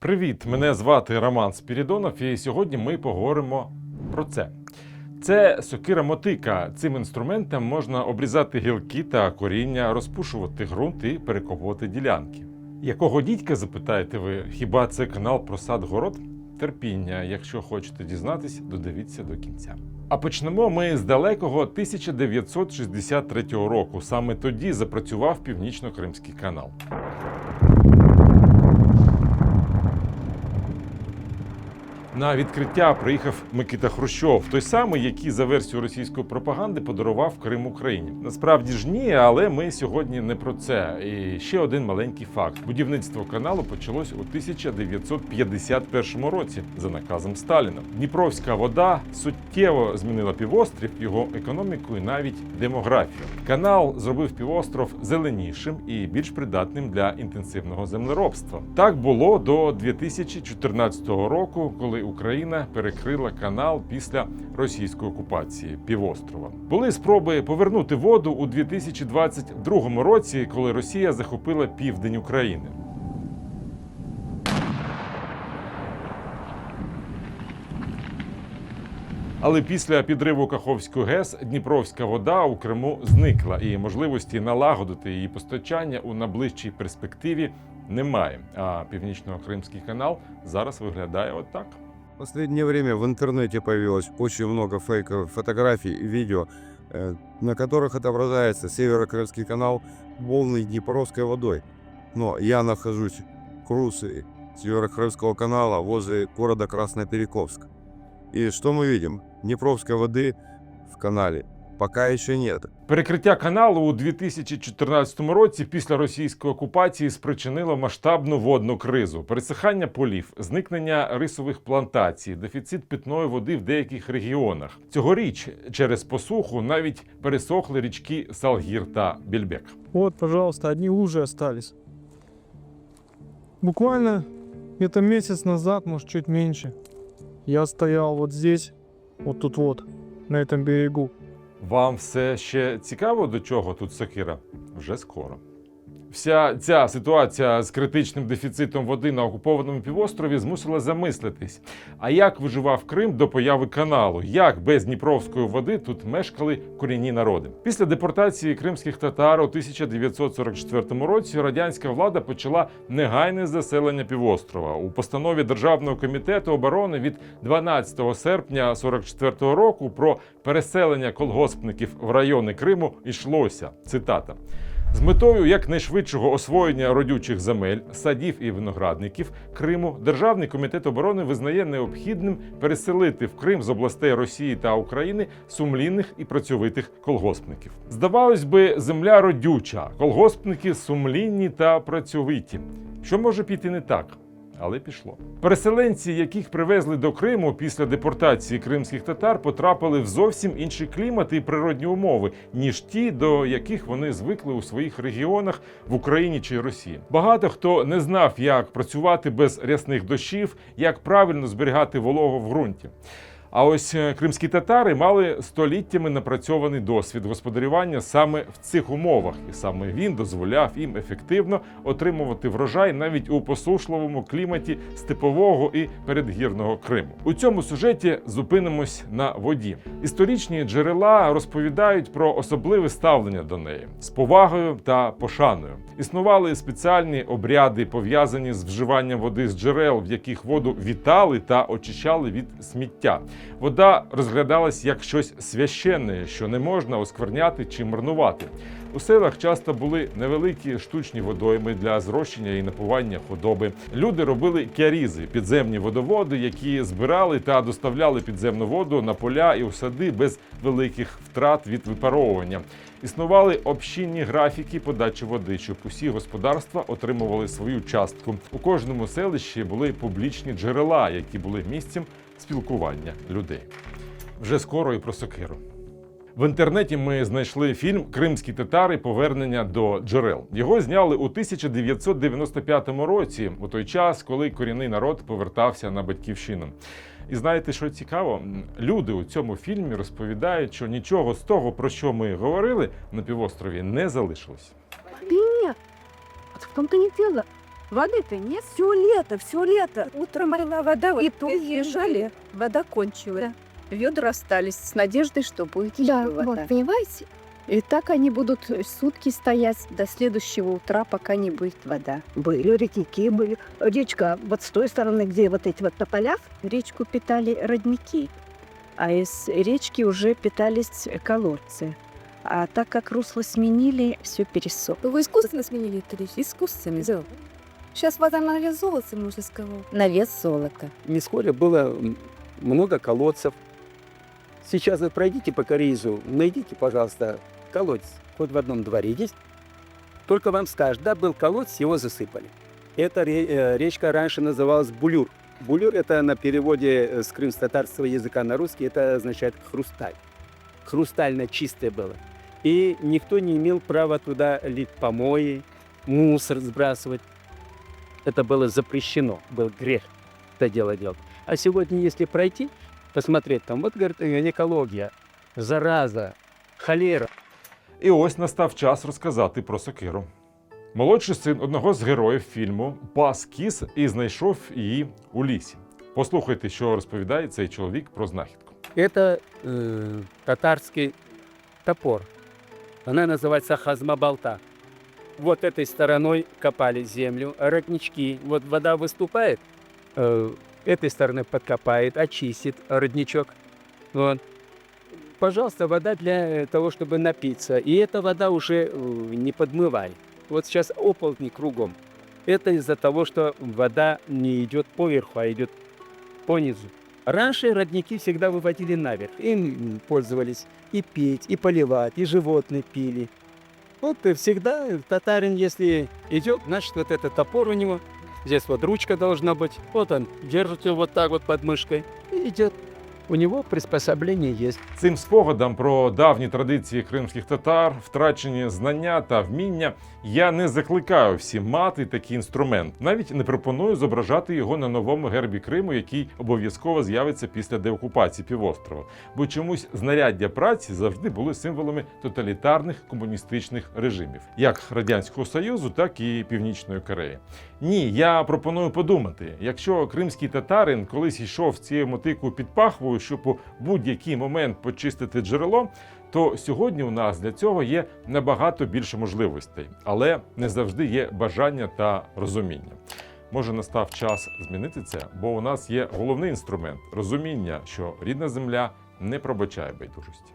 Привіт! Мене звати Роман Спірідонов, і сьогодні ми поговоримо про це. Це сокира мотика. Цим інструментом можна обрізати гілки та коріння, розпушувати ґрунт і перекопувати ділянки. Якого дідька запитаєте ви? Хіба це канал про сад город? Терпіння, якщо хочете дізнатись, додивіться до кінця. А почнемо ми з далекого 1963 року. Саме тоді запрацював Північно-Кримський канал. На відкриття приїхав Микита Хрущов, той самий, який за версією російської пропаганди подарував Крим Україні. Насправді ж ні, але ми сьогодні не про це. І ще один маленький факт: будівництво каналу почалось у 1951 році за наказом Сталіна. Дніпровська вода суттєво змінила півострів, його економіку і навіть демографію. Канал зробив півостров зеленішим і більш придатним для інтенсивного землеробства. Так було до 2014 року, коли Україна перекрила канал після російської окупації півострова. Були спроби повернути воду у 2022 році, коли Росія захопила південь України. Але після підриву Каховської ГЕС Дніпровська вода у Криму зникла, і можливості налагодити її постачання у найближчій перспективі немає. А північно-кримський канал зараз виглядає отак. Последнее время в интернете появилось очень много фейковых фотографий и видео, э, на которых отображается Северо-Крымский канал, полный Днепровской водой. Но я нахожусь в Крусы Северо-Крымского канала возле города Красноперековск. И что мы видим? Днепровской воды в канале пока еще нет. Перекриття каналу у 2014 році після російської окупації спричинило масштабну водну кризу, пересихання полів, зникнення рисових плантацій, дефіцит питної води в деяких регіонах. Цьогоріч через посуху навіть пересохли річки Салгір та Більбек. Вот, пожалуйста, одни лужи остались. Буквально где-то месяц назад, может, чуть меньше, я стоял вот здесь, вот тут вот, на этом берегу. Вам все ще цікаво, до чого тут сокира? Вже скоро. Вся ця ситуація з критичним дефіцитом води на окупованому півострові змусила замислитись. А як виживав Крим до появи каналу? Як без Дніпровської води тут мешкали корінні народи? Після депортації кримських татар у 1944 році радянська влада почала негайне заселення півострова. У постанові Державного комітету оборони від 12 серпня 44 року про переселення колгоспників в райони Криму йшлося. Цитата. З метою якнайшвидшого освоєння родючих земель, садів і виноградників Криму Державний комітет оборони визнає необхідним переселити в Крим з областей Росії та України сумлінних і працьовитих колгоспників. Здавалось би, земля родюча, колгоспники сумлінні та працьовиті. Що може піти не так? Але пішло. Переселенці, яких привезли до Криму після депортації кримських татар, потрапили в зовсім інший клімат і природні умови, ніж ті, до яких вони звикли у своїх регіонах в Україні чи Росії. Багато хто не знав, як працювати без рясних дощів, як правильно зберігати вологу в ґрунті. А ось е, кримські татари мали століттями напрацьований досвід господарювання саме в цих умовах, і саме він дозволяв їм ефективно отримувати врожай навіть у посушливому кліматі степового і передгірного Криму. У цьому сюжеті зупинимось на воді. Історичні джерела розповідають про особливе ставлення до неї з повагою та пошаною. Існували спеціальні обряди, пов'язані з вживанням води з джерел, в яких воду вітали та очищали від сміття. Вода розглядалась як щось священне, що не можна оскверняти чи марнувати. У селах часто були невеликі штучні водойми для зрощення і напування худоби. Люди робили кярізи, підземні водоводи, які збирали та доставляли підземну воду на поля і у сади без великих втрат від випаровування. Існували общинні графіки подачі води, щоб усі господарства отримували свою частку. У кожному селищі були публічні джерела, які були місцем спілкування людей. Вже скоро і про сокиру. В інтернеті ми знайшли фільм Кримські татари Повернення до джерел. Його зняли у 1995 році, у той час, коли корінний народ повертався на батьківщину. І знаєте, що цікаво? Люди у цьому фільмі розповідають, що нічого з того, про що ми говорили на півострові, не залишилось. Нет, вот в том-то не дело. Воды-то нет. Все лето, все лето. Утром была вода, и тут езжали, вода кончилась. Ведра остались с надеждой, что будет Да, еще вода. вот, понимаете? И так они будут сутки стоять до следующего утра, пока не будет вода. Были рекики, были. Речка вот с той стороны, где вот эти вот тополя, Речку питали родники, а из речки уже питались колодцы. А так как русло сменили, все пересохло. Вы искусственно сменили эту речь? Искусственно. Сейчас вода на вес золота, можно сказать. На вес золота. В Мисколе было много колодцев. Сейчас вы пройдите по Каризу, найдите, пожалуйста, колодец. Вот в одном дворе есть. Только вам скажут, да, был колодец, его засыпали. Эта э, речка раньше называлась Булюр. Булюр – это на переводе э, с крымско-татарского языка на русский, это означает хрусталь. Хрустально чистое было. И никто не имел права туда лить помои, мусор сбрасывать. Это было запрещено, был грех это дело делать. А сегодня, если пройти, посмотреть, там вот, говорит, экология, зараза, холера. І ось настав час розказати про сокиру. Молодший син одного з героїв фільму пас кіс і знайшов її у лісі. Послухайте, що розповідає цей чоловік про знахідку. Это э, татарский топор. Она называется хазмабалта. Вот этой стороной копали землю, роднички. Вот вода выступает, э, этой стороны подкопает, очистит родничок. Вот. Пожалуйста, вода для того, чтобы напиться. И эта вода уже э, не подмывай. Вот сейчас оползни кругом. Это из-за того, что вода не идет поверху, а идет по низу. Раньше родники всегда выводили наверх. Им пользовались и пить, и поливать, и животные пили. Вот и всегда татарин, если идет, значит, вот этот топор у него. Здесь вот ручка должна быть. Вот он держит его вот так вот под мышкой и идет. У него приспособление есть. Цим спогадам про давні традиції кримських татар, втрачені знання та вміння я не закликаю всім мати такий інструмент. Навіть не пропоную зображати його на новому гербі Криму, який обов'язково з'явиться після деокупації півострова. Бо чомусь знаряддя праці завжди були символами тоталітарних комуністичних режимів, як радянського союзу, так і Північної Кореї. Ні, я пропоную подумати: якщо кримський татарин колись йшов цією мотикою під пахвою, щоб у будь-який момент почистити джерело, то сьогодні у нас для цього є набагато більше можливостей, але не завжди є бажання та розуміння. Може настав час змінити це, бо у нас є головний інструмент розуміння, що рідна земля не пробачає байдужості.